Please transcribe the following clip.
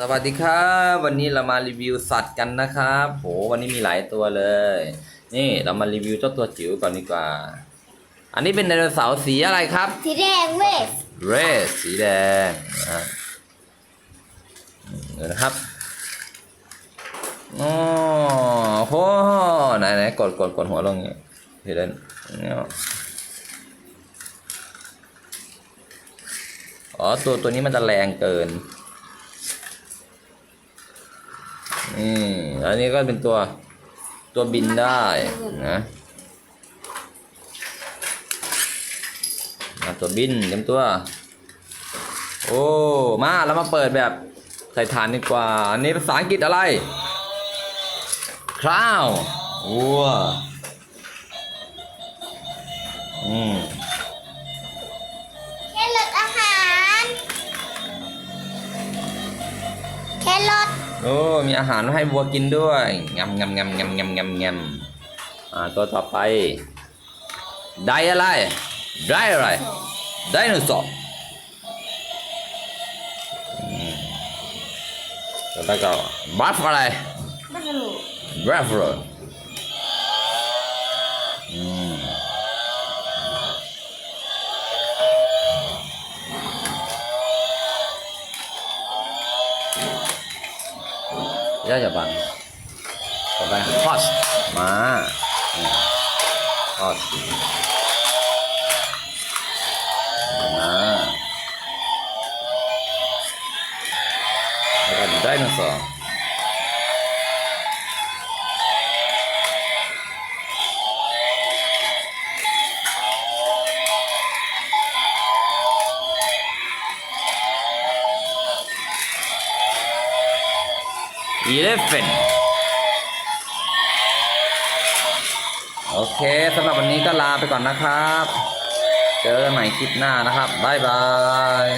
สวัสดีครับวันนี้เรามารีวิวสัตว์กันนะครับโหวันนี้มีหลายตัวเลย นี่เรามารีวิวเจ้าตัวจิ๋วก่อนดีกว่า อันนี้เป็นไดโนเสาร์สีอะไรครับสีแดงเว้ยเรดสีแดงนะเดี๋ยวนะครับอ๋อโหไหนไหนกดกดกดหัวลงอย่างนี้พี่เล่นเนี่ยอ๋อตัวตัวนี้มันจะแรงเกิน อืมอันนี้ก็เป็นตัวตัวบินได้นะตัวบินเต็มตัว โอ้มาเรามาเปิดแบบใส่ฐานดีกว่า อันนี้ภาษาอังกฤษอะไรคราววัวอืมแครอทอาหาร แครอท โอ้ มีอาหารให้วัวกินด้วยงำงำงำงำงำงำงำอ่าตัวต่อไป ไดอะไร ไดอะไร ไดโนเสาร์อืมต่อไปก็บัฟอะไรบัฟฟาโลบัฟฟาโล ย่าจะบังต่อไปฮอสมาฮอสมาแล้วก็ไดโนเสาร์ eleven โอเคสำหรับวันนี้ก็ลาไปก่อนนะครับ เจอกันใหม่คลิปหน้านะครับ บ๊ายบาย